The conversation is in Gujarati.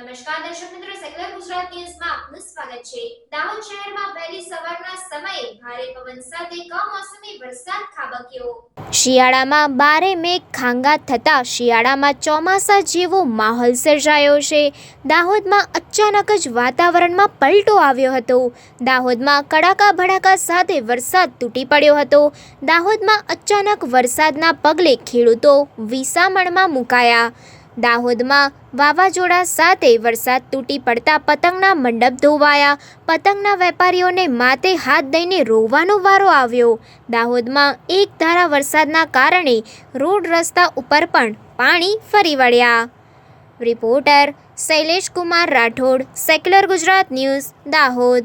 ન્યૂઝમાં આપનું સ્વાગત છે. દાહોદ શહેરમાં વહેલી સવારના સમયે ભારે પવન સાથે કમોસમી વરસાદ ખાબક્યો. શિયાળામાં બારે મેઘ ખાંગા થતાં શિયાળામાં ચોમાસા જેવો માહોલ સર્જાયો છે. દાહોદમાં અચાનક જ વાતાવરણમાં પલટો આવ્યો હતો. દાહોદમાં કડાકા ભડાકા સાથે વરસાદ તૂટી પડ્યો હતો. દાહોદમાં અચાનક વરસાદના પગલે ખેડૂતો વિસામણમાં મુકાયા. દાહોદમાં વાવાઝોડા સાથે વરસાદ તૂટી પડતા પતંગના મંડપ ધોવાયા. પતંગના વેપારીઓને માથે હાથ દઈને રોવાનો વારો આવ્યો. દાહોદમાં એક ધારા વરસાદના કારણે રોડ રસ્તા ઉપર પણ પાણી ફરી વળ્યા. Reporter Shailesh Kumar Rathod, secular Gujarat news, Dahod.